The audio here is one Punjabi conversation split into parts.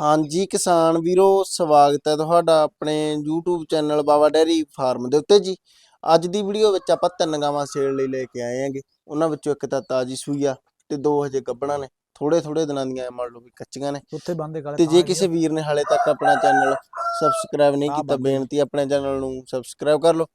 ਹਾਂਜੀ ਕਿਸਾਨ ਵੀਰੋ ਸਵਾਗਤ ਹੈ ਤੁਹਾਡਾ ਆਪਣੇ YouTube channel Baba dairy farm ਦੇ ਉੱਤੇ ਜੀ। ਅੱਜ ਦੀ ਵੀਡੀਓ ਵਿੱਚ ਆਪਾਂ ਤਿੰਨ ਗਾਵਾਂ ਸੇਲ ਲਈ ਲੈ ਕੇ ਆਏ ਆਂਗੇ ਉਹਨਾਂ ਵਿੱਚੋਂ ਇੱਕ ਤਾਂ ਤਾਜੀ ਸੂਈ ਆ ਤੇ ਦੋ ਹਜੇ ਗੱਬਣਾ ਨੇ। ਥੋੜੇ ਥੋੜੇ ਦਿਨਾਂ ਦੀਆਂ ਮੰਨ ਲਓ ਵੀ ਕੱਚੀਆਂ ਨੇ। ਉੱਥੇ ਬੰਦੇ ਕਾਲੇ ਤੇ ਜੇ ਕਿਸੇ ਵੀਰ ਨੇ ਹਾਲੇ ਤੱਕ ਆਪਣਾ ਚੈਨਲ ਸਬਸਕ੍ਰਾਈਬ ਨਹੀਂ ਕੀਤਾ। ਬੇਨਤੀ ਆਪਣੇ ਚੈਨਲ ਨੂੰ ਸਬਸਕ੍ਰਾਈਬ ਕਰ ਲਓ।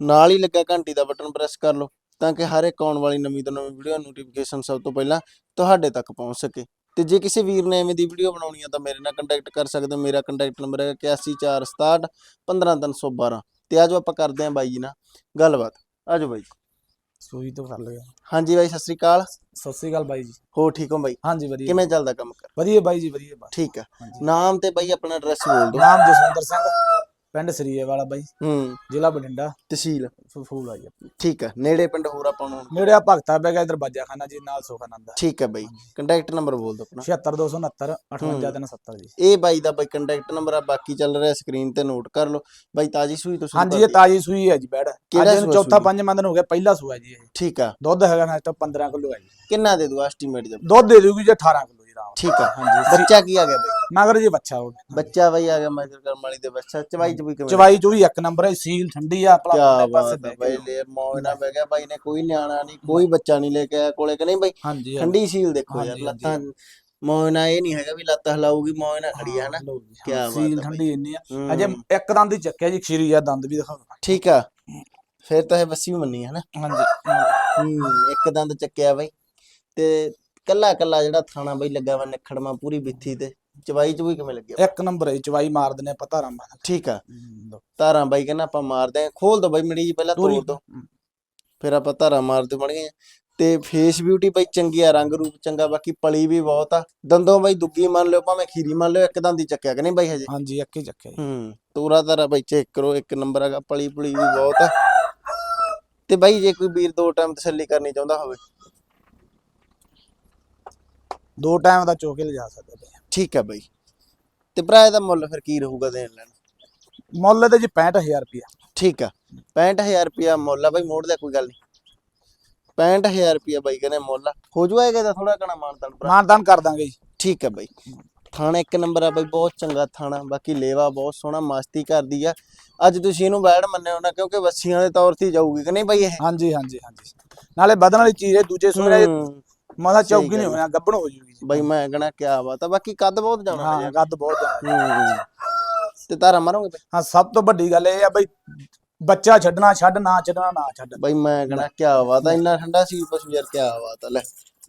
ਨਾਲ ਹੀ ਲੱਗਾ ਘੰਟੀ ਦਾ ਬਟਨ ਪ੍ਰੈਸ ਕਰ ਲਓ ਤਾਂ ਕਿ ਹਰ ਇੱਕ ਆਉਣ ਵਾਲੀ ਨਵੀਂ ਤੋਂ ਨਵੀਂ ਵੀਡੀਓ ਨੋਟੀਫਿਕੇਸ਼ਨ ਸਭ ਤੋਂ ਪਹਿਲਾਂ ਤੁਹਾਡੇ ਤੱਕ ਪਹੁੰਚ ਸਕੇ। ਤੇ ਜੇ ਕਿਸੇ ਵੀਰ ਨੇ ਐਵੇਂ ਦੀ ਵੀਡੀਓ ਬਣਾਉਣੀ ਆ ਤਾਂ ਮੇਰੇ ਨਾਲ ਕੰਟੈਕਟ ਕਰ ਸਕਦੇ ਹੋ। ਮੇਰਾ ਕੰਟੈਕਟ ਨੰਬਰ ਹੈ 8146 15312 ਤੇ ਆਜੋ ਆਪਾਂ ਕਰਦੇ ਆਂ ਬਾਈ ਜੀ ਨਾਲ ਗੱਲਬਾਤ। ਆਜੋ ਬਾਈ। ਸੂਈ ਤੋਂ ਕਰ ਲਿਆ। ਹਾਂਜੀ ਬਾਈ ਸਤਿ ਸ੍ਰੀ ਅਕਾਲ। ਸਤਿ ਸ੍ਰੀ ਅਕਾਲ ਬਾਈ ਜੀ। ਹੋ ਠੀਕ ਹੋ ਬਾਈ? ਹਾਂਜੀ ਵਧੀਆ। ਕਿਵੇਂ ਚੱਲਦਾ ਕੰਮ ਕਰ? ਵਧੀਆ ਬਾਈ ਜੀ ਵਧੀਆ ਬਾਈ। ਠੀਕ ਆ। ਨਾਮ ਤੇ ਬਾਈ ਆਪਣਾ ਐਡਰੈਸ ਬੋਲ ਦਿਓ। ਨਾਮ ਜਸਵਿੰਦਰ ਸਿੰਘ। ਪਿੰਡ ਸਰੀਏ ਵਾਲਾ ਬਾਈ ਹੂੰ। ਜ਼ਿਲ੍ਹਾ ਬਠਿੰਡਾ। ਤਹਿਸੀਲ। ਫੂਲ ਆਈ ਆਪਣੀ। ਠੀਕ ਆ ਨੇੜੇ ਪਿੰਡ ਹੋਰ ਆਪਾਂ ਨੂੰ? ਨੇੜੇ ਆ ਭਗਤਾ ਬੈ ਗਿਆ ਇਧਰ ਬਾਜਾ ਖਾਨਾ ਜੀ ਨਾਲ ਸੋਖਾਨੰਦ ਠੀਕ ਆ ਬਾਈ ਕੰਟੈਕਟ ਨੰਬਰ ਬੋਲ ਦਿਓ ਆਪਣਾ। 76269 58370 ਜੀ। ਇਹ ਬਾਈ ਦਾ ਬਾਈ ਕੰਟੈਕਟ ਨੰਬਰ ਆ ਬਾਕੀ ਚੱਲ ਰਿਹਾ ਸਕਰੀਨ ਤੇ ਨੋਟ ਕਰ ਲਓ। ਬਾਈ ਤਾਜੀ ਸੂਈ ਤੋਂ ਸ਼ੁਰੂ ਹਾਂਜੀ ਇਹ ਤਾਜੀ ਸੂਈ ਹੈ ਜੀ ਬੈੜ ਕਿਹੜਾ ਚੌਥਾ ਸੂਈ? ਪੰਜਵਾਂ ਦਿਨ ਹੋ ਗਿਆ ਪਹਿਲਾ ਸੂਆ ਜੀ ਇਹ। ਠੀਕ ਆ। ਦੁੱਧ ਹੈਗਾ ਨਾ ਤਾਂ 15 ਕਿਲੋ ਹੈ ਜੀ। ਕਿੰਨਾ ਦੇ ਦੂ ਐਸਟੀਮੇਟ ਜਬ ਦੁੱਧ ਦੇ ਦੂਗੀ ਜੀ 18 ਕਿਲੋ। ਜੀ ਠੀਕ ਆ ਹਾਂਜੀ। ਬੱਚਾ ਕੀ ਆ ਗਿਆ ਬਾਈ? ਮਗਰ ਜੀ ਬੱਚਾ ਉਹ ਬੱਚਾ ਬਾਈ ਆ ਗਿਆ ਮਾਈਕਰ ਕਰਮ ਵਾਲੀ ਦੇ ਬੱਚਾ ਚਵਾਈ ਚ ਵੀ ਕਿਵੇਂ? ਚਵਾਈ ਚੂਈ ਇੱਕ ਨੰਬਰ ਹੈ ਸੀਲ ਠੰਡੀ ਆ ਕਿਆ ਭਲਾ ਬਾਤ ਪਾਸੇ ਹੈ ਬਹਿ ਬਾਈ ਕੇ ਲੈ ਮੌਜ ਨਾਲ ਬਹਿ ਗਿਆ। ਬਾਈ ਨੇ ਕੋਈ ਨਿਆਣਾ ਨਹੀਂ ਕੋਈ ਬੱਚਾ ਨਹੀਂ ਲੈ ਕੇ ਆਇਆ ਕੋਲੇ ਕਿ ਨਹੀਂ ਬਾਈ? ਹਾਂਜੀ ਹਾਂਜੀ। ਠੰਡੀ ਸੀਲ ਦੇਖੋ ਯਾਰ ਹਾਂਜੀ, ਲੱਤਾਂ ਮੌਜ ਨਾਲ ਇਹ ਨਹੀਂ ਹੈਗਾ ਵੀ ਲੱਤ ਹਲਾਊਗੀ ਮੌਜ ਨਾਲ ਖੜੀ ਹੈ ਨਾ ਲਓ ਜੀ, ਹਾਂ, ਕਿਆ ਬਾਤ ਸੀਲ ਹੈ ਠੰਡੀ ਇੰਨੀ ਆ। ਹੂੰ। ਅਜੇ ਇੱਕ ਦੰਦ ਹੀ ਚੱਕਿਆ ਜੀ ਖੀਰੀ ਆ ਦੰਦ ਵੀ ਦਿਖਾਓ। ਠੀਕ ਆ। ਫਿਰ ਤਾਂ ਇਹ ਬੱਸੀ ਵੀ ਮੰਨੀ ਹੈ ਨਾ ਹਾਂਜੀ। ਹੂੰ ਇੱਕ ਦੰਦ ਚੱਕਿਆ ਬਾਈ। ਤੇ ਕੱਲਾ ਕੱਲਾ ਜਿਹੜਾ ਥਾਣਾ ਬਾਈ ਲੱਗਾ ਵਾ ਨਿਖੜਮਾ ਪੂਰੀ ਬਿੱਥੀ ਤੇ ਚਵਾਈ ਚ ਵੀ ਕਿਵੇਂ ਲੱਗਿਆ ਇੱਕ ਨੰਬਰ ਹੈ ਚਵਾਈ ਮਾਰ ਦਿੰਦੇ ਆਪਾਂ ਧਾਰਾਂ ਮਾਰ ਠੀਕ ਆ। ਧਾਰਾਂ ਬਾਈ ਕਹਿੰਦਾ ਆਪਾਂ ਮਾਰਦੇ ਆਂ ਖੋਲ ਦੋ ਬਾਈ ਮੜੀ ਜੀ ਪਹਿਲਾਂ ਤੋੜ ਦੋ। ਫਿਰ ਆਪਾਂ ਧਾਰਾਂ ਮਾਰਦੇ ਬਣ ਗਏ ਤੇ ਫੇਸ ਬਿਊਟੀ ਬਾਈ ਚੰਗੀ ਆ ਰੰਗ ਰੂਪ ਚੰਗਾ ਬਾਕੀ ਪਲੀ ਵੀ ਬਹੁਤ ਆ। ਦੰਦੋਂ ਬਾਈ ਦੁੱਗੀ ਮੰਨ ਲਿਓ ਭਾਵੇਂ ਖੀਰੀ ਮੰਨ ਲਿਓ ਇੱਕ ਦੰਦ ਹੀ ਚੱਕਿਆ ਕਿ ਨਹੀਂ ਬਾਈ ਹਜੇ? ਹਾਂਜੀ ਇੱਕ ਹੀ ਚੱਕਿਆ ਹੂੰ ਤੋਰਾ ਤਾਰਾ ਬਾਈ ਚੈੱਕ ਕਰੋ ਇੱਕ ਨੰਬਰ ਹੈਗਾ ਪਲੀ ਪੁਲੀ ਵੀ ਬਹੁਤ ਆ। ਤੇ ਬਾਈ ਜੇ ਕੋਈ ਵੀਰ ਦੋ ਟਾਈਮ ਤਸੱਲੀ ਕਰਨੀ ਚਾਹੁੰਦਾ ਹੋਵੇ। ਦੋ ਟਾਈਮ ਦਾ ਚੋਕੇ ਲਿਜਾ ਸਕਦੇ ਬਈ ਠੀਕ ਆ ਬਾਈ। ਤੇ ਭਰਾ ਇਹਦਾ ਮੁੱਲ ਫਿਰ ਕੀ ਰਹੂਗਾ ਦੇਣ ਲੈਣ? ਮੁੱਲ ਤੇ ਜੀ 65000 ਰੁਪਿਆ ਠੀਕ ਆ। 65000 ਰੁਪਿਆ ਮੁੱਲ ਆ ਬਾਈ ਮੋੜ ਦਾ ਕੋਈ ਗੱਲ ਨਹੀਂ। 65000 ਰੁਪਿਆ ਬਾਈ ਕਹਿੰਦੇ ਮੁੱਲ ਆ। ਹੋ ਜਾਏਗਾ ਇਹਦਾ ਥੋੜਾ ਘਣਾ ਮਾਨਤਾਨ ਭਰਾ। ਮਾਨਦਾਨ ਕਰ ਦਾਂਗੇ ਜੀ। ਠੀਕ ਆ ਬਾਈ। ਥਾਣਾ ਇੱਕ ਨੰਬਰ ਆ ਬਾਈ ਬਹੁਤ ਚੰਗਾ ਥਾਣਾ। ਬਾਕੀ ਲੇਵਾ ਬਹੁਤ ਸੋਹਣਾ ਮਸਤੀ ਕਰਦੀ ਆ। ਅੱਜ ਤੁਸੀਂ ਇਹਨੂੰ ਬੈੜ ਮੰਨਿਓ ਨਾ ਕਿਉਂਕਿ ਵੱਸੀਆਂ ਦੇ ਤੌਰ ਤੇ ਹੀ ਜਾਊਗੀ ਕਿ ਨਹੀਂ ਬਾਈ ਇਹ? ਹਾਂਜੀ ਹਾਂਜੀ ਹਾਂਜੀ। ਨਾਲੇ ਵਧਣ ਵਾਲੀ ਚੀਜ਼ ਹੈ ਦੂਜੇ ਹੂੰ, ਮਾਦਾ ਸਹੀ ਚੌਕੀ ਨਹੀਂ ਹੈ। ਹੋਣਾ ਗੱਬਣ ਹੋ ਜੂਗੀ ਜੀ। ਬਾਈ ਮੈਂ ਕਹਣਾ ਕਿਆ ਬਾਤ ਆ ਬਾਕੀ ਕੱਦ ਬਹੁਤ ਜਾਣਾ ਹਾਂ ਗੱਦ ਬਹੁਤ ਜ਼ਿਆਦਾ ਹੂੰ ਤੇ ਤਾਰਾ ਮਾਰੋਗੇ ਬਾਈ ਹਾਂ ਸਭ ਤੋਂ ਵੱਡੀ ਗੱਲ ਇਹ ਆ ਬਈ ਬੱਚਾ ਛੱਡਣਾ ਛੱਡ ਨਾ ਛੱਡਣਾ ਨਾ ਛੱਡ। ਬਾਈ ਮੈਂ ਕਹਣਾ ਕਿਆ ਬਾਤ ਆ ਇੰਨਾ ਠੰਡਾ ਸੀ ਪਸ਼ੂ ਯਾਰ ਕਿਆ ਬਾਤ ਆ। ਲੈ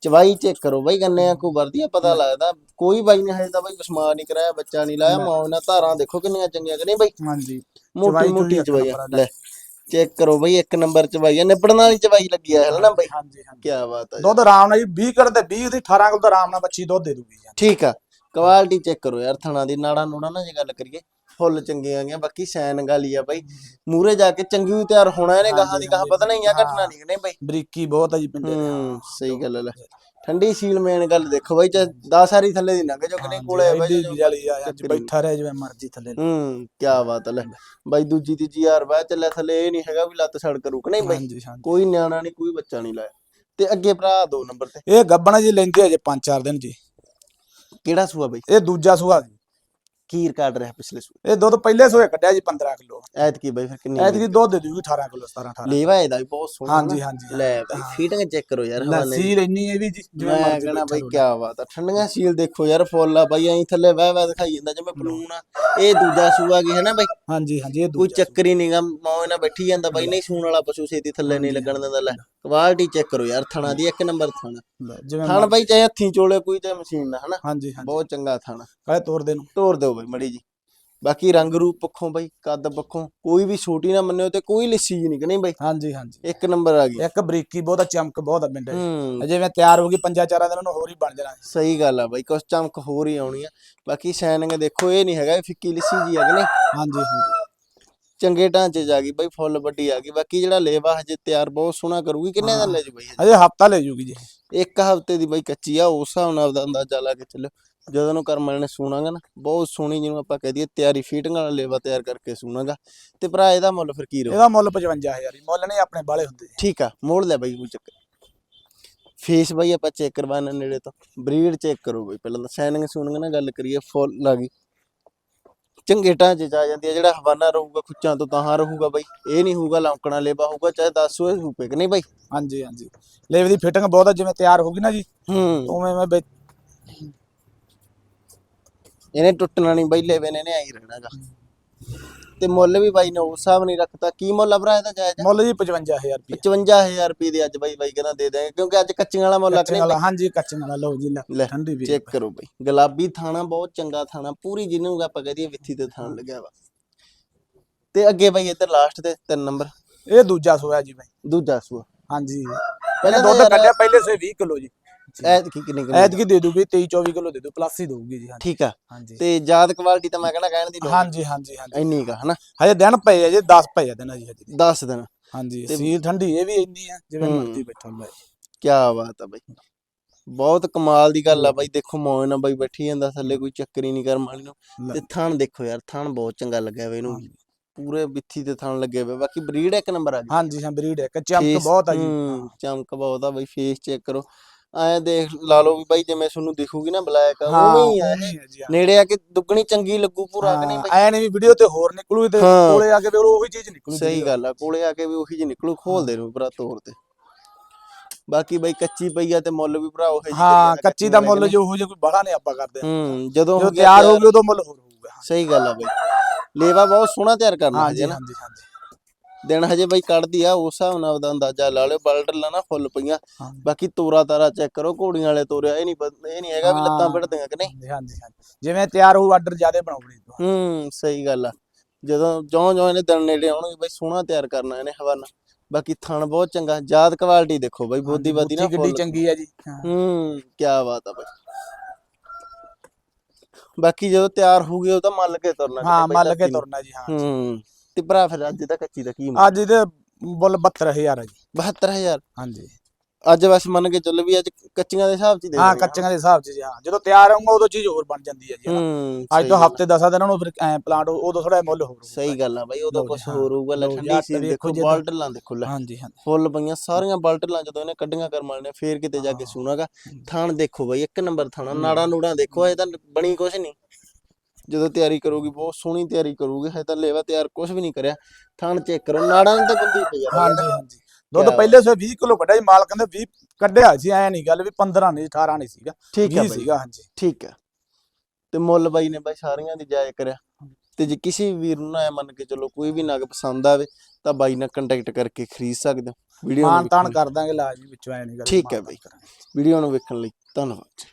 ਚਵਾਈ ਚੈੱਕ ਕਰੋ ਬਾਈ ਗੰਨੇ ਆ ਕੋ ਵਰਦੀ ਆ ਪਤਾ ਲੱਗਦਾ। ਕੋਈ ਬਾਈ ਨੇ ਹਜੇ ਤਾਂ ਬਾਈ ਕੁਸਮਾਰ ਨਹੀਂ ਕਰਾਇਆ ਬੱਚਾ ਨਹੀਂ ਲਾਇਆ ਮੌਜ ਨਾਲ ਧਾਰਾਂ ਦੇਖੋ ਕਿੰਨੀਆਂ ਚੰਗੀਆਂ ਕਿ ਨਹੀਂ ਬਾਈ। ਹਾਂਜੀ। ਮੋਟੀ ਮੋਟੀ ਚਵਾਈ। ਲੈ। ਚੈੱਕ ਕਰੋ ਬਾਈ ਇੱਕ ਨੰਬਰ ਚਵਾਈ ਆ ਨਿਬੜਨ ਵਾਲੀ ਚਵਾਈ ਲੱਗੀ ਆ ਹੈ ਨਾ ਬਾਈ? ਹਾਂਜੀ ਹਾਂਜੀ। ਕਿਆ ਬਾਤ ਆ ਦੁੱਧ ਆਰਾਮ ਨਾਲ ਜੀ 20 ਕਰ ਤੇ 20 ਦੀ 18 ਕਿਲੋ ਤਾਂ ਆਰਾਮ ਨਾਲ ਬੱਚੀ ਦੁੱਧ ਦੇ ਦੂਗੀ ਜੀ। ਠੀਕ ਆ ਕੁਆਲਿਟੀ ਚੈੱਕ ਕਰੋ ਯਾਰ ਥਣਾ ਦੀ ਨਾੜਾ ਨੂੜਾ ਨਾ ਜੇ ਗੱਲ ਕਰੀਏ। ਫੁੱਲ ਚੰਗੀਆਂ ਗਈਆਂ ਬਾਕੀ ਸੈਨ ਗਾਲੀ ਆ ਬਾਈ। ਮੂਰੇ ਜਾ ਕੇ ਚੰਗੀ ਵੀ ਤਿਆਰ ਹੋਣਾ ਇਹਨੇ ਗਾਹਾਂ ਦੀ ਗਾਹਾਂ ਪਤਾ ਨਹੀਂ ਆ ਹਾਂ। ਘਟਣਾ ਨਹੀਂ ਨਹੀਂ ਬਾਈ। ਬਰੀਕੀ ਬਹੁਤ ਆ ਜੀ ਪਿੰਡੇ ਦੇ। ਹੂੰ ਸਹੀ ਗੱਲ ਹੈ ਲੈ। ਠੰਡੀ ਸੀਲ ਮੇਨ ਗੱਲ ਦੇਖੋ ਬਾਈ ਚਾ 10 ਸਾਰੀ ਥੱਲੇ ਦੀ ਲੰਘ ਜੋ ਕਿ ਨਹੀਂ ਕੋਲੇ ਆ ਬਾਈ। ਵਾਲੀ ਆ ਅੱਜ ਬੈਠਾ ਰਹਿ ਜਿਵੇਂ ਮਰਜ਼ੀ ਥੱਲੇ। ਹੂੰ ਕੀ ਬਾਤ ਹੈ ਲੈ। ਬਾਈ ਦੂਜੀ ਤੀਜੀ ਯਾਰ ਬਾਅਦ ਚੱਲਿਆ ਥੱਲੇ ਇਹ ਨਹੀਂ ਹੈਗਾ ਵੀ ਲੱਤ ਛੜ ਕਰੂ ਕਿ ਨਹੀਂ ਬਾਈ। ਕੋਈ ਨਿਆਣਾ ਨਹੀਂ ਕੋਈ ਬੱਚਾ ਨਹੀਂ ਲਾਇਆ। ਤੇ ਅੱਗੇ ਭਰਾ ਦੋ ਨੰਬਰ ਤੇ। ਇਹ ਗੱਬਣਾ ਜੀ ਲੈਂਦੇ ਅਜੇ 5-4 ਦਿਨ ਜੀ। ਕਿਹੜਾ ਸੂਆ ਬਾਈ? ਇਹ ਦੂਜਾ ਸੂਆ ਜੀ। ਕੀ ਰਿਕਾਰਡ ਰਿਹਾ ਪਿਛਲੇ ਸੂਆ ਇਹ ਦੁੱਧ ਪਹਿਲੇ ਸੂਏ ਕੱਢਿਆ ਜੀ 15 ਕਿਲੋ। ਐਤ ਕੀ ਬਾਈ ਫਿਰ ਕਿੰਨੀ ਐਤਕੀ ਦੁੱਧ ਦੇ ਦੂਗੀ 18 ਕਿਲੋ 17 18 ਲੇਵਾ ਇਹਦਾ ਵੀ ਬਹੁਤ ਸੋਹਣਾ ਹਾਂਜੀ ਨਾ। ਹਾਂਜੀ ਲੈ ਬਾਈ ਫੀਟਿੰਗ ਚੈੱਕ ਕਰੋ ਯਾਰ ਹਵਾਨੇ ਦੀ। ਲੱਸੀ ਲੈਣੀ ਇਹ ਵੀ ਜਿਵੇਂ ਮੈਂ ਕਹਣਾ ਬਾਈ ਕੀ ਬਾਤ ਆ ਠੰਡੀਆਂ ਸੀਲ ਦੇਖੋ ਯਾਰ ਫੁੱਲ ਆ ਬਾਈ ਐਂ ਥੱਲੇ ਵਹਿ ਵਹਿ ਦਿਖਾਈ ਜਾਂਦਾ ਜਿਵੇਂ ਪਲੂਣ ਆ। ਇਹ ਦੂਜਾ ਸੂਆ ਕੀ ਹੈ ਨਾ ਬਾਈ? ਹਾਂਜੀ ਹਾਂਜੀ ਇਹ ਕੋਈ ਦੂਜਾ ਚੱਕਰ ਹੀ ਨਹੀਂਗਾ ਮੌਜ ਨਾਲ ਬੈਠੀ ਜਾਂਦਾ ਬਾਈ ਨਹੀਂ ਸੂਣ ਵਾਲਾ ਪਸ਼ੂ ਛੇਤੀ ਥੱਲੇ ਨਹੀਂ ਲੱਗਣ ਦਿੰਦਾ ਲੈ। ਕੁਆਲਿਟੀ ਚੈੱਕ ਕਰੋ ਯਾਰ ਥਣਾ ਦੀ ਇੱਕ ਨੰਬਰ ਥਣਾ। ਜਿਵੇਂ ਥਣ ਬਾਈ ਚਾਹੇ ਹੱਥੀਂ ਚੋਲੇ ਕੋਈ ਚਾਹੇ ਮਸ਼ੀਨ ਨਾਲ ਹਨਾ? ਹਾਂਜੀ ਹਾਂਜੀ। ਬਹੁਤ ਚੰਗਾ ਥਣ। ਕਾਲੇ ਤੋੜ ਦੇ ਨੂੰ ਤੋਰ ਦਿਓ ਬਾਈ ਮੜੀ ਜੀ ਬਾਕੀ ਰੰਗ ਰੂਪ ਪੱਖੋਂ ਬਾਈ ਕੱਦ ਪੱਖੋਂ ਕੋਈ ਵੀ ਛੋਟੀ ਨਾ ਮੰਨਿਓ ਤੇ ਕੋਈ ਲਿੱਸੀ ਜੀ ਨਹੀਂ ਕਿ ਨਹੀਂ ਬਾਈ? ਹਾਂਜੀ ਹਾਂਜੀ। ਇੱਕ ਨੰਬਰ ਆ ਗਈ। ਇੱਕ ਬਰੀਕੀ ਬਹੁਤ ਆ ਚਮਕ ਬਹੁਤ ਆ ਪਿੰਡੇ ਹੂੰ। ਜਿਵੇਂ ਤਿਆਰ ਹੋ ਗਈ ਪੰਜਾਂ ਚਾਰਾਂ ਦਿਨਾਂ ਨੂੰ ਹੋਰ ਹੀ ਬਣ ਜਾਣਾ। ਸਹੀ ਗੱਲ ਆ ਬਾਈ ਕੁਛ ਚਮਕ ਹੋਰ ਹੀ ਆਉਣੀ ਆ। ਬਾਕੀ ਸ਼ਾਈਨਿੰਗ ਦੇਖੋ ਇਹ ਨਹੀਂ ਹੈਗਾ ਇਹ ਫਿੱਕੀ ਲਿੱਸੀ ਜੀ ਆ ਕਿ ਨਹੀਂ? ਹਾਂਜੀ ਹਾਂਜੀ। ਚੰਗੇ ਢਾਂਚੇ 'ਚ ਆ ਗਈ ਬਾਈ ਫੁੱਲ ਵੱਡੀ ਆ ਗਈ। ਬਾਕੀ ਜਿਹੜਾ ਲੇਵਾ ਹਜੇ ਤਿਆਰ ਬਹੁਤ ਸੋਹਣਾ ਕਰੂਗੀ ਕਿੰਨੇ ਦਿਨ ਲੈ ਜੂ ਬਾਈ ਹਜੇ? ਹਫਤਾ ਲੈ ਜੂਗੀ ਜੀ। ਇੱਕ ਹਫ਼ਤੇ ਦੀ ਬਾਈ ਕੱਚੀ ਆ ਉਸ ਹਿਸਾਬ ਨਾਲ ਆਪਦਾ ਅੰਦਾਜ਼ਾ ਲਾ ਕੇ ਚੱਲਿਓ। ਜਦੋਂ ਨੂੰ ਕਰਮ ਵਾਲੇ ਨੇ ਸੂਣਾਗਾ ਨਾ ਬਹੁਤ ਸੋਹਣੀ ਜਿਹਨੂੰ ਆਪਾਂ ਕਹਿ ਦਈਏ ਤਿਆਰੀ ਫੀਟਿੰਗ ਵਾਲਾ ਲੇਵਾ ਤਿਆਰ ਕਰਕੇ ਸੂਣਾਗਾ। ਤੇ ਭਰਾ ਇਹਦਾ ਮੁੱਲ ਫਿਰ ਕੀ ਰਹੂ? ਇਹਦਾ ਮੁੱਲ 55000 ਹੀ ਮੁੱਲ ਨਹੀਂ ਆਪਣੇ ਬਾਲੇ ਹੁੰਦੇ। ਠੀਕ ਆ ਮੋੜ ਲੈ ਬਾਈ ਕੋਈ ਚੱਕਰ ਫੇਸ ਬਾਈ ਆਪਾਂ ਚੈੱਕ ਕਰਵਾਣਾ ਨੇੜੇ ਤੋਂ। ਬਰੀਡ ਚੈੱਕ ਕਰੋ ਬਈ ਪਹਿਲਾਂ ਤਾਂ ਸਾਈਨਿੰਗ ਸੂਨਿੰਗ ਨਾਲ ਗੱਲ ਕਰੀਏ ਫੁੱਲ ਆ ਗਈ। ਚੰਗੇ ਢਾਂਚੇ ਚ ਆ ਜਾਂਦੀ ਹੈ ਜਿਹੜਾ ਹਵਾਨਾ ਰਹੂਗਾ ਖੁੱਚਾਂ ਤੋਂ ਤਾਂ ਰਹੂਗਾ ਬਾਈ। ਇਹ ਨਹੀਂ ਹੋਊਗਾ ਲੌਂਕਣਾ ਲੇਬਾ ਹੋਊਗਾ ਚਾਹੇ 10 ਹੋਏ ਰੁਪਏ ਕਿ ਨਹੀਂ ਬਾਈ। ਹਾਂਜੀ ਹਾਂਜੀ। ਲੇਵ ਦੀ ਫਿਟਿੰਗ ਬਹੁਤ ਆ ਜਿਵੇਂ ਤਿਆਰ ਹੋ ਗਈ ਨਾ ਜੀ ਹੂੰ। ਉਵੇਂ ਮੈਂ ਵਿੱਚ ਇਹਨੇ ਟੁੱਟਣਾ ਨਹੀਂ ਬਾਈ ਲੇਵੇ ਨੇ ਨੇ ਆਈ ਰਹਿਣਾਗਾ ਤੇ ਮੁੱਲ ਵੀ ਬਾਈ ਨੇ ਉਸ ਹਿਸਾਬ ਨਹੀਂ ਰੱਖਤਾ। ਕੀ ਮੁੱਲ ਆ ਭਰਾ ਇਹਦਾ ਜਾਇਜ਼? ਮੁੱਲ ਜੀ 55000 ਰੁਪਏ 55000 ਰੁਪਏ ਦੇ ਅੱਜ ਬਾਈ ਬਾਈ ਕਹਿੰਦਾ ਦੇ ਦੇਗੇ ਕਿਉਂਕਿ ਅੱਜ ਕੱਚੀਆਂ ਵਾਲਾ ਮੁੱਲ ਰੱਖਣੇ ਵਾਲਾ ਹਾਂਜੀ ਕੱਚੇ ਵਾਲਾ ਲਓ ਜੀ ਲੈ, ਠੰਡੀ ਵੀ ਚੈੱਕ ਕਰੋ ਬਈ। ਗੁਲਾਬੀ ਥਾਣਾ ਬਹੁਤ ਚੰਗਾ ਥਾਣਾ ਪੂਰੀ ਜਿਹਨੂੰ ਆਪਾਂ ਕਹਦੇ ਵਿੱਥੀ ਤੇ ਥਾਣ ਲੱਗਿਆ ਵਾ। ਤੇ ਅੱਗੇ ਬਈ ਇੱਧਰ ਲਾਸਟ ਤੇ ਤਿੰਨ ਨੰਬਰ ਇਹ ਦੂਜਾ ਸੋਇਆ ਜੀ ਬਾਈ। ਦੂਜਾ ਸੂਆ ਹਾਂਜੀ। ਪਹਿਲਾਂ ਦੁੱਧ ਕੱਢਿਆ ਪਹਿਲੇ ਸੇ 20 ਕਿਲੋ ਜੀ। ਐਤ ਕੀ ਕਿੰਨੇ ਕਿੰਨੇ? ਐਤਕੀ ਦੇ ਦੂਗੀ 23 24 ਕਿਲੋ ਦੇ ਦੂ ਪਲੱਸ ਹੀ ਦਊਗੀ ਜੀ ਹਾਂਜੀ। ਠੀਕ ਆ। ਹਾਂਜੀ। ਤੇ ਯਾਦ ਕੁਆਲਿਟੀ ਤਾਂ ਮੈਂ ਕਹਿੰਦਾ ਕਹਿਣ ਦੀ ਲੋੜ ਹਾਂਜੀ ਹਾਂਜੀ ਹਾਂਜੀ। ਇੰਨੀ ਕਾ ਹਨਾ? ਹਜੇ ਦਿਨ ਪਏ ਆ ਜੀ 10 ਪਏ ਆ ਦਿਨ ਜੀ ਹਜੇ। 10 ਦਿਨ। ਹਾਂਜੀ ਸੀਲ ਠੰਡੀ ਇਹ ਵੀ ਇੰਨੀ ਆ ਜਿਵੇਂ। ਮਰਜ਼ੀ ਬੈਠਾ ਲੈ ਕੀ ਬਾਤ ਆ ਬਈ। ਬਹੁਤ ਕਮਾਲ ਦੀ ਗੱਲ ਆ ਬਾਈ ਦੇਖੋ ਮੌਜ ਨਾਲ ਬਾਈ ਬੈਠੀ ਜਾਂਦਾ ਥੱਲੇ ਕੋਈ ਚੱਕਰ ਨਹੀਂ ਕਰਮ ਵਾਲੀ ਨੂੰ। ਤੇ ਥਣ ਦੇਖੋ ਯਾਰ ਥਣ ਬਹੁਤ ਚੰਗਾ ਲੱਗਿਆ ਵੇ ਇਹਨੂੰ। ਪੂਰੇ ਵਿੱਥੀ ਤੇ ਥਣ ਲੱਗੇ ਵੇ ਬਾਕੀ ਬਰੀਡ ਇੱਕ ਨੰਬਰ ਆ ਗਈ। ਹਾਂਜੀ ਹਾਂ ਬਰੀਡ ਇੱਕ ਚਮਕ ਬਹੁਤ ਆ ਜੀ। ਚਮਕ ਬਹੁਤ ਆ ਬਈ ਫੇਸ ਚੈੱਕ ਕਰੋ। ਐ ਦੇਖ ਲਾ ਲਓ ਵੀ ਬਾਈ ਜਿਵੇਂ ਤੁਹਾਨੂੰ ਦਿਖੂਗੀ ਨਾ ਬਲੈਕ ਉਵੇਂ ਹੀ ਹੀ। ਨੇੜੇ ਆ ਕੇ ਦੁੱਗਣੀ ਚੰਗੀ ਲੱਗੂ ਪੂਰਾ ਕਿ ਨਹੀਂ ਬਾਈ? ਐ ਨਹੀਂ ਵੀ ਵੀਡੀਓ ਤੇ ਹੋਰ ਨਿਕਲੂ ਤੇ। ਕੋਲੇ ਆ ਕੇ ਫਿਰ ਉਹੀ ਚੀਜ਼ ਨਿਕਲੂ ਸਹੀ ਗੱਲ ਆ ਕੋਲੇ ਆ ਕੇ ਵੀ ਉਹੀ ਜੀ ਨਿਕਲੂ ਖੋਲ ਦੇ ਨੂੰ ਭਰਾ ਤੋਰ ਤੇ। ਬਾਕੀ ਬਾਈ ਕੱਚੀ ਪਈ ਆ ਤੇ ਮੁੱਲ ਵੀ ਭਰਾ ਉਹੀ ਜਿਹੀ ਹਾਂ ਕੱਚੀ ਦਾ ਮੁੱਲ ਜੋ ਹੋ ਜੇ ਕੋਈ ਬੜਾ ਨਹੀਂ ਆਪਾਂ ਕਰਦੇ। ਹੂੰ ਜਦੋਂ ਤਿਆਰ ਹੋ ਗਈ ਉਦੋਂ ਮੁੱਲ ਹੋਰ ਹੋਊਗਾ ਸਹੀ ਗੱਲ ਆ ਬਾਈ। ਲੇਵਾ ਬਹੁਤ ਸੋਹਣਾ ਤਿਆਰ ਕਰਨਾ ਨਾ। ਹਾਂਜੀ ਹਾਂਜੀ ਦਿਨ ਹਜੇ ਬਾਈ ਕੱਢਦੀ ਆ ਉਸ ਹਿਸਾਬ ਨਾਲ ਉਹਦਾ ਅੰਦਾਜ਼ਾ ਲਾ ਲਿਓ ਬਲਟਲਾਂ ਨਾ ਫੁੱਲ ਪਈਆਂ ਹਾਂ। ਬਾਕੀ ਤੋਰਾ ਤਾਰਾ ਚੈੱਕ ਕਰੋ ਘੋੜੀਆਂ ਵਾਲੇ ਤੋਰਿਆ ਇਹ ਨਹੀਂ ਇਹ ਨਹੀਂ ਹੈਗਾ ਵੀ ਲੱਤਾਂ ਹਾਂ। ਕਿ ਨਹੀਂ ਹਾਂਜੀ ਹਾਂਜੀ ਹਾਂਜੀ। ਜਿਵੇਂ ਤਿਆਰ ਹੋਊ ਆਰਡਰ ਜ਼ਿਆਦਾ ਬਣਾਉਣੀ ਹੂੰ ਸਹੀ ਗੱਲ ਆ ਜਦੋਂ ਜਿਉਂ ਜਿਉਂ ਇਹਨੇ ਦਿਨ ਨੇੜੇ ਆਉਣਗੇ ਬਾਈ ਸੋਹਣਾ ਤਿਆਰ ਕਰਨਾ ਇਹਨੇ ਹਵਾਨਾ ਬਾਕੀ ਥਣ ਬਹੁਤ ਚੰਗਾ ਜਾਤ ਕੁਆਲਿਟੀ ਦੇਖੋ ਬਾਈ ਬੋਦੀ ਬਾਦੀ ਨਾ ਗੱਡੀ ਫੁੱਲ ਚੰਗੀ ਆ ਜੀ ਹਾਂ। ਹੂੰ ਕੀ ਬਾਤ ਆ ਬਾਈ ਬਾਕੀ ਜਦੋਂ ਤਿਆਰ ਹੋ ਗਈ ਉਹ ਤਾਂ ਮੱਲ ਕੇ ਤੁਰਨਾ ਹਾਂ ਬਾਈ ਮੱਲ ਕੇ ਧਰਤੀ ਨੂੰ। ਤੁਰਨਾ ਜੀ ਹਾਂ ਹੂੰ ਤੇ ਭਰਾ ਫਿਰ ਅੱਜ ਦਾ ਕੱਚੀ ਦਾ ਕੀ ਮੁੱਲ? ਅੱਜ ਇਹਦੇ ਬੁੱਲ 72000 ਆ ਜੀ। 72000 ਹਾਂਜੀ। ਅੱਜ ਬਸ ਮੰਨ ਕੇ ਚੱਲੋ ਵੀ ਅੱਜ ਕੱਚੀਆਂ ਦੇ ਹਿਸਾਬ ਚ ਹੀ ਦੇ ਹਾਂ। ਕੱਚੀਆਂ ਦੇ ਹਿਸਾਬ 'ਚ ਜੀ ਹਾਂ। ਜਦੋਂ ਤਿਆਰ ਹੋਊਗਾ ਉਦੋਂ ਚੀਜ਼ ਹੋਰ ਬਣ ਜਾਂਦੀ ਹੈ। ਜੀ ਅੱਜ ਤੋਂ। ਹਫ਼ਤੇ 10 ਦਿਨਾਂ ਨੂੰ ਫਿਰ ਐ ਪਲਾਂਟ ਉਦੋਂ ਥੋੜਾ ਮੁੱਲ ਹੋਰ ਸਹੀ ਗੱਲ ਆ ਬਾਈ ਉਦੋਂ ਕੁਝ। ਹੋਰ ਹੋਊਗਾ ਲੈ ਲਓ ਠੰਡੀ ਯਾਰ ਸੀ ਦੇਖੋ ਬਾਲਟਲਾਂ ਦੇਖੋ ਲੈ। ਹਾਂਜੀ ਹਾਂਜੀ। ਫੁੱਲ ਪਈਆਂ ਸਾਰੀਆਂ ਬਾਲਟਲਾਂ ਜਦੋਂ ਇਹਨੇ ਕੱਢੀਆਂ ਕਰਮਾਲ ਨੇ ਫੇਰ ਕਿਤੇ ਜਾ ਕੇ। ਸੂਣਾਗਾ। ਥਾਣ ਦੇਖੋ ਬਾਈ ਇੱਕ ਨੰਬਰ ਥਾਣਾ ਨਾੜਾ ਨੂੜਾ ਦੇਖੋ ਇਹ ਤਾਂ ਬਣੀ ਕੁਛ ਨਹੀਂ। ਜਦੋਂ ਤਿਆਰੀ ਕਰੂਗੀ ਬਹੁਤ ਸੋਹਣੀ ਤਿਆਰੀ ਕਰੂਗੀ ਹਜੇ ਤਾਂ ਲੇਵਾ ਤਿਆਰ ਕੁਛ ਵੀ ਨਹੀਂ ਕਰਿਆ। ਥਾਣ ਚੈੱਕ ਕਰੋ ਨਾੜਾਂ ਨੂੰ ਤਾਂ ਗੁੰਦੀ ਪਈ ਆ। ਹਾਂਜੀ ਹਾਂਜੀ। ਦੁੱਧ ਪਹਿਲੇ ਸੇ 20 ਕਿਲੋ ਕੱਢਿਆ ਜੀ ਮਾਲ ਕਹਿੰਦੇ 20 ਕੱਢਿਆ ਸੀ ਐ ਨਹੀਂ ਗੱਲ ਵੀ 15 ਨਹੀਂ 18 ਨਹੀਂ ਸੀਗਾ। ਠੀਕ ਹੈ 20 ਬਾਈ। ਸੀਗਾ ਹਾਂਜੀ। ਠੀਕ ਹੈ ਤੇ ਮੁੱਲ ਬਾਈ ਨੇ ਬਾਈ ਸਾਰੀਆਂ ਦੀ ਜਾਇਜ਼ ਕਰਿਆ। ਤੇ ਜੇ ਕਿਸੇ ਵੀਰ ਨੂੰ ਨਾ ਐਂ ਮੰਨ ਕੇ ਚਲੋ ਕੋਈ ਵੀ ਨਗ ਪਸੰਦ ਆਵੇ ਤਾਂ ਬਾਈ ਨਾਲ ਕੰਟੈਕਟ ਕਰਕੇ ਖਰੀਦ ਸਕਦੇ ਹੋ। ਵੀਡੀਓ ਮਾਨ ਨੂੰ ਤਾਨ ਵੇਖਣ- ਕਰ ਦਾਂਗੇ ਲਾਜ਼ਮੀ ਵਿੱਚੋਂ ਐ ਨਹੀਂ ਗੱਲ ਠੀਕ ਹੈ ਬਾਈ। ਵੀਡੀਓ ਨੂੰ ਵੇਖਣ ਲਈ। ਧੰਨਵਾਦ